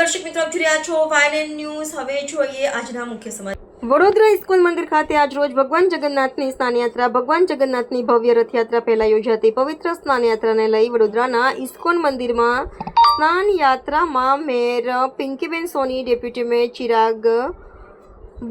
દર્શક મિત્રો, આપ રહ્યા છો વાયએનએન ન્યૂઝ. હવે જોઈએ આજના મુખ્ય સમાચાર. વડોદરા ઇસ્કોન મંદિર ખાતે આજ રોજ ભગવાન જગન્નાથની સ્નાનયાત્રા, ભગવાન જગન્નાથની ભવ્ય રથયાત્રા પહેલા યોજાતી પવિત્ર સ્નાનયાત્રાને લઈ વડોદરાના ઇસ્કોન મંદિરમાં સ્નાન યાત્રામાં mayor Pinkiben Soni, deputy mayor Chirag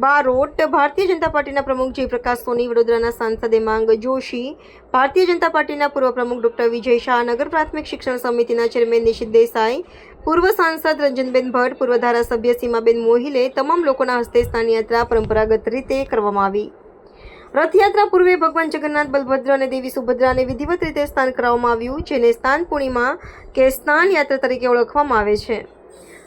Barot, Bharatiya Janata પાર્ટીના પ્રમુખ જયપ્રકાશ સોની, વડોદરાના સાંસદ હેમાંગ જોશી, ભારતીય જનતા પાર્ટીના પૂર્વ પ્રમુખ ડોક્ટર વિજય શાહ, નગર પ્રાથમિક શિક્ષણ સમિતિના ચેરમેન નિશિત દેસાઈ પૂર્વ સાંસદ રંજનબેન ભટ્ટ, પૂર્વ ધારાસભ્ય સીમાબેન મોહિલે તમામ લોકોના હસ્તે સ્નાનયાત્રા પરંપરાગત રીતે કરવામાં આવી. રથયાત્રા પૂર્વે ભગવાન જગન્નાથ, બલભદ્ર અને દેવી સુભદ્રાને વિધિવત રીતે સ્નાન કરાવવામાં આવ્યું, જેને સ્નાન પૂર્ણિમા કે સ્નાન યાત્રા તરીકે ઓળખવામાં આવે છે.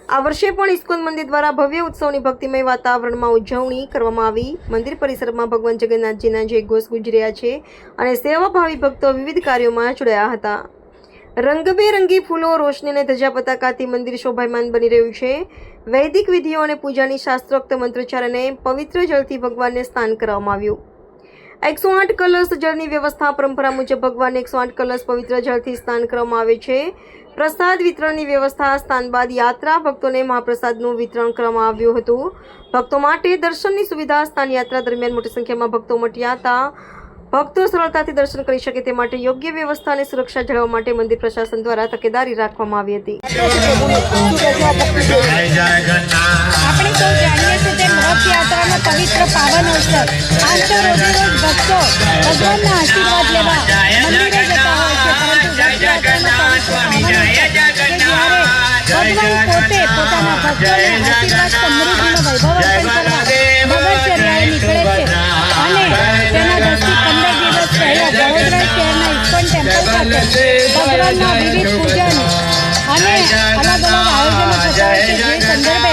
આ વર્ષે પણ ઇસ્કોન મંદિર દ્વારા ભવ્ય ઉત્સવની ભક્તિમય વાતાવરણમાં ઉજવણી કરવામાં આવી. મંદિર પરિસરમાં ભગવાન જગન્નાથજીના જય ઘોષ ગુજર્યા છે અને સેવાભાવી ભક્તો વિવિધ કાર્યોમાં જોડાયા હતા. રંગબેરંગી ફૂલો રોશની અને ધજા પતાકાથી મંદિર શોભાયમાન બની રહ્યું છે. વૈદિક વિધિઓ અને પૂજાની શાસ્ત્રોક્ત મંત્રોચ્ચાર અને પવિત્ર જળથી ભગવાનને સ્નાન કરવામાં આવ્યું. એકસો આઠ કલશ જળની વ્યવસ્થા પરંપરા મુજબ ભગવાનને એકસો આઠ કલશ પવિત્ર જળથી સ્નાન કરવામાં આવે છે. પ્રસાદ વિતરણની વ્યવસ્થા, સ્નાન બાદ યાત્રા ભક્તોને મહાપ્રસાદનું વિતરણ કરવામાં આવ્યું હતું. ભક્તો માટે દર્શનની સુવિધા, સ્નાન યાત્રા દરમિયાન મોટી સંખ્યામાં ભક્તો મટ્યા હતા ભક્તો સરળતાથી દર્શન કરી શકે તે માટે યોગ્ય વ્યવસ્થા અને સુરક્ષા જાળવવા માટે મંદિર પ્રશાસન દ્વારા તકેદારી રાખવામાં આવી હતી. આપણે સૌ જાણીએ છીએ તેમ રથયાત્રાનો પવિત્ર પાવન અવસર. આમ તો રોજે રોજ ભક્તો ભગવાનના આશીર્વાદ લેવા મંદિરે જતા હોય છે પરંતુ રથયાત્રાનો પવિત્ર પાવન અવસર કે જ્યારે ભગવાન પોતે પોતાના ભક્તોને આશીર્વાદ સમૃદ્ધિનો વૈભવ અર્પણ ભગવાનના વિવિધ પૂજન અને અલગ અલગ આયોજનો થતા હોય છે. જે સંદર્ભે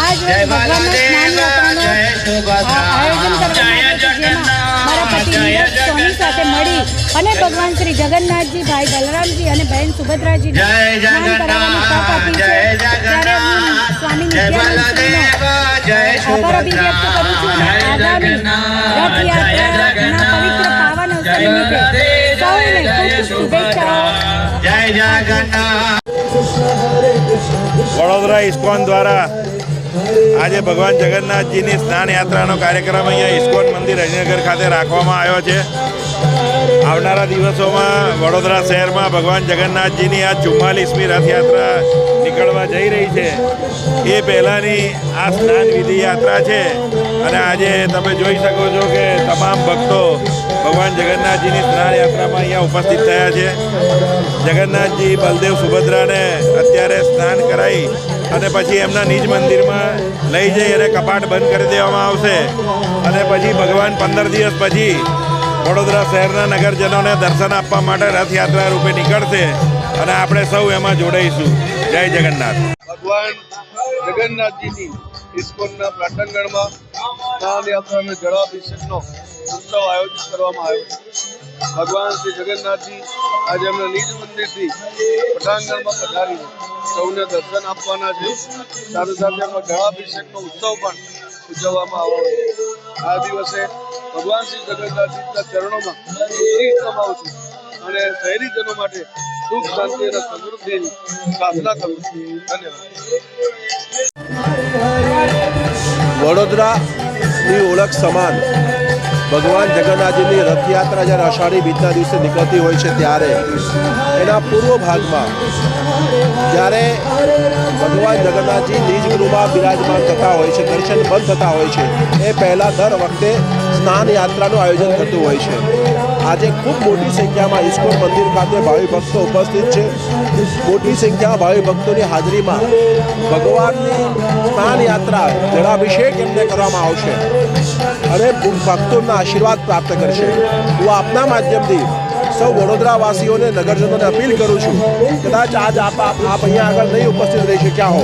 આજ રોજ ભગવાનના સ્નાન યાત્રાનું આયોજન કરવામાં આવ્યું છે. જેમાં મારા પતિ નીરજ સોની સાથે મળી અને ભગવાન શ્રી જગન્નાથજી ભાઈ બલરામજી અને બહેન સુભદ્રાજી સ્નાન કરાવવાની તક આપી છે. ત્યારે હું સ્વામી નિત્યાનંદ આભાર અભિવ્યક્ત કરું છું અને આગામી રથયાત્રાના પવિત્ર પાવન અવસર નિમિત્તે વડોદરા ઇસ્કોન દ્વારા આજે ભગવાન જગન્નાથજીની સ્નાન યાત્રાનો કાર્યક્રમ અહીંયા ઇસ્કોન મંદિર હરિનગર ખાતે રાખવામાં આવ્યો છે. આવનારા દિવસોમાં વડોદરા શહેરમાં ભગવાન જગન્નાથજીની આ ચુમ્માલીસમી રથયાત્રા નીકળવા જઈ રહી છે. એ પહેલાંની આ સ્નાન વિધિ યાત્રા છે. અને આજે તમે જોઈ શકો છો કે તમામ ભક્તો ભગવાન જગન્નાથજીની સ્નાન યાત્રામાં અહીંયા ઉપસ્થિત થયા છે. જગન્નાથજી, બલદેવ સુભદ્રાને અત્યારે સ્નાન કરાવી અને પછી એમના નિજ મંદિરમાં લઈ જઈ અને કપાટ બંધ કરી દેવામાં આવશે. અને પછી ભગવાન પંદર દિવસ પછી વડોદરા શહેરના નગરજનોને દર્શન આપવા માટે રથયાત્રા રૂપે નીકળશે. અને આપણે સૌ એમાં જોડાઈશું. જય જગન્નાથ. ભગવાન જગન્નાથજીની ઇસ્કોનના પ્રાટંગણમાં સ્નાન યાત્રા અને જળાભિષેકનો ઉત્સવ આયોજિત કરવામાં આવ્યો ભગવાન શ્રી જગન્નાથજી આજે એમના નિજ મંદિરથી પટાંગણમાં પધારીને સૌને દર્શન આપવાના છે. સાથે સાથે એમનો જળાભિષેકનો ઉત્સવ પણ ઉજવવામાં આવ્યો છે. આ દિવસે ભગવાન શ્રી જગન્નાથજીના ચરણોમાં નમાવું છું અને શહેરીજનો માટે સુખ શાંતિ અને સમૃદ્ધિની પ્રાર્થના કરું છું. ધન્યવાદ. વડોદરાની ઓળખ સમાન. ભગવાન જગન્નાથજીની રથયાત્રા જ્યારે અષાઢી બીજના દિવસે નીકળતી હોય છે ત્યારે, એના પૂર્વ ભાગમાં, જ્યારે ભગવાન જગન્નાથજી નિજગુરુમાં બિરાજમાન થતા હોય છે, દર્શન બંધ થતા હોય છે, એ પહેલાં દર વખતે સ્નાન યાત્રાનું આયોજન થતું હોય છે. આજે ખૂબ મોટી સંખ્યામાં ઇસ્કોન મંદિર ખાતે ભાવિ ભક્તો ઉપસ્થિત છે. મોટી સંખ્યામાં ભાવિ ભક્તોની હાજરીમાં ભગવાનની સ્નાન યાત્રા, જળાભિષેક એમને કરવામાં આવશે. અને ભક્તોના આશીર્વાદ પ્રાપ્ત કરશે. હું આપના માધ્યમથી સૌ વડોદરાવાસીઓને, નગરજનોને અપીલ કરું છું, કદાચ આજ આપ આપ અહીંયા આગળ નહીં ઉપસ્થિત રહી શક્યા હો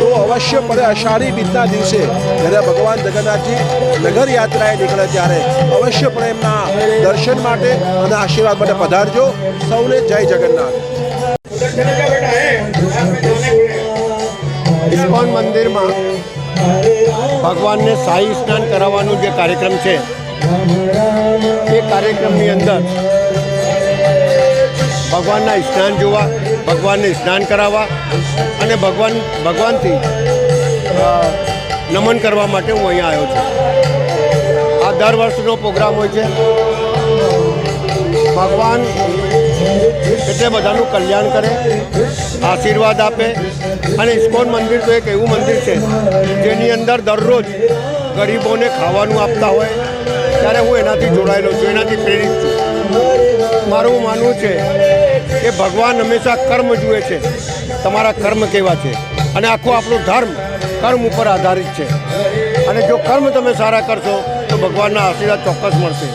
તો અવશ્યપણે અષાઢી બીજના દિવસે જ્યારે ભગવાન જગન્નાથજી નગર યાત્રાએ નીકળે ત્યારે અવશ્યપણે એમના દર્શન માટે અને આશીર્વાદ માટે પધારજો. સૌને જય જગન્નાથ. ઇસ્કોન મંદિરમાં ભગવાનને શાહી સ્નાન કરાવવાનો જે કાર્યક્રમ છે એ કાર્યક્રમની અંદર ભગવાનના સ્નાન જોવા, ભગવાનને સ્નાન કરાવવા અને ભગવાન, ભગવાનથી નમન કરવા માટે હું અહીંયા આવ્યો છું. આ દર વર્ષનો પ્રોગ્રામ હોય છે. ભગવાન એટલે બધાનું કલ્યાણ કરે, આશીર્વાદ આપે અને ઇસ્કોન મંદિર તો એક એવું મંદિર છે જેની અંદર દરરોજ ગરીબોને ખાવાનું આપતા હોય ત્યારે હું એનાથી જોડાયેલો છું, એનાથી પ્રેરિત છું. મારું માનવું છે કે ભગવાન હંમેશા કર્મ જુએ છે. તમારા કર્મ કેવા છે? અને આખો આપણો ધર્મ કર્મ ઉપર આધારિત છે. અને જો કર્મ તમે સારા કરશો, તો ભગવાનના આશીર્વાદ ચોક્કસ મળશે.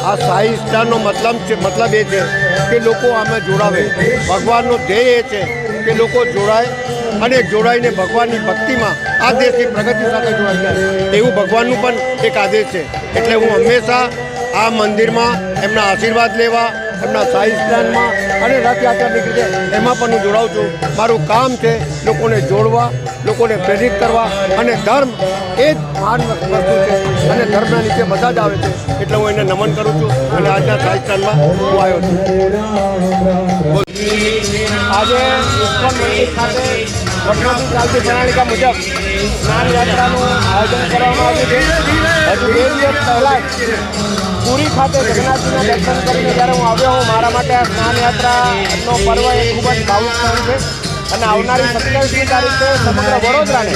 આ સાઈ સ્ટારનો મતલબ છે, મતલબ એ છે કે લોકો આમાં જોડાવે. ભગવાનનો ધ્યેય એ છે કે લોકો જોડાય અને જોડાઈને ભગવાનની ભક્તિમાં આ દેશની પ્રગતિ સાથે જોડાઈ જાય એવું ભગવાનનું પણ એક આદેશ છે. એટલે હું હંમેશા આ મંદિરમાં એમના આશીર્વાદ લેવા, એમના સાહી સ્નાનમાં અને રથયાત્રા નીકળી એમાં પણ હું જોડાઉં છું. મારું કામ છે લોકોને જોડવા, લોકોને પ્રેરિત કરવા અને ધર્મ એ જ મહાન વસ્તુ છે. અને ધર્મના નીચે બધા જ આવે છે. એટલે હું એને નમન કરું છું અને આજના સાઈ સ્નાનમાં હું આવ્યો છું. આજે ઇસ્કોન મંદિર ખાતે વડનોથી ચાલતી પ્રણાલિકા મુજબ સ્નાન યાત્રાનું આયોજન કરવામાં આવ્યું છે. હજુ બે દિવસ પહેલાં પુરી ખાતે જગન્નાથજીના દર્શન કરીને જ્યારે હું આવ્યો, હું મારા માટે આ સ્નાન યાત્રાનો પર્વ એ ખૂબ જ ભાવુક થયું છે. અને આવનારી સત્યાવીસમી તારીખે સમગ્ર વડોદરાને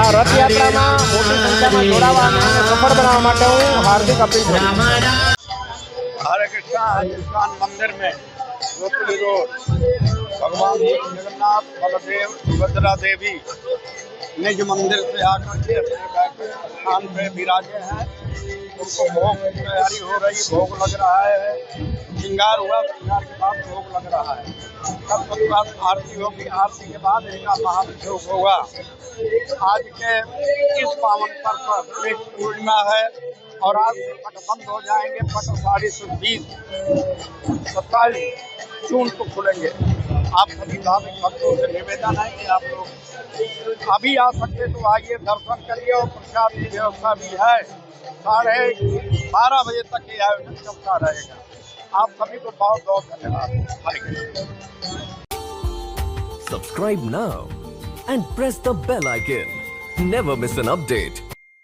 આ રથયાત્રામાં મોટી સંખ્યામાં જોડાવા અને સફળ બનાવવા માટે હું હાર્દિક અપીલ કરું હરે કૃષ્ણ, મંદિર મેં. भगवान जगन्नाथ, बलदेव, सुभद्रा देवी निज मंदिर से आकर के अपने स्थान पे विराजे हैं, उनको भोग की तैयारी हो रही, भोग लग रहा है, श्रृंगार हुआ, श्रृंगार के बाद भोग लग रहा है। तब तक बाद आरती होगी, आरती के बाद इनका महाभिषेक होगा। आज के इस पावन पर्व पर पूर्णिमा है और आज पट बंद हो जाएँगे पट साढ़े सौ बीस, सत्ताईस जून को खुलेंगे। आप सभी धार्मिक भक्तों से निवेदन है कि आप लोग अभी आ सकते तो आइए, दर्शन करिए और प्रसाद की व्यवस्था भी है। साढ़े बारह बजे तक ये आयोजन चलता रहेगा। आप सभी को बहुत बहुत धन्यवाद। Subscribe now and press the bell icon. Never miss an update.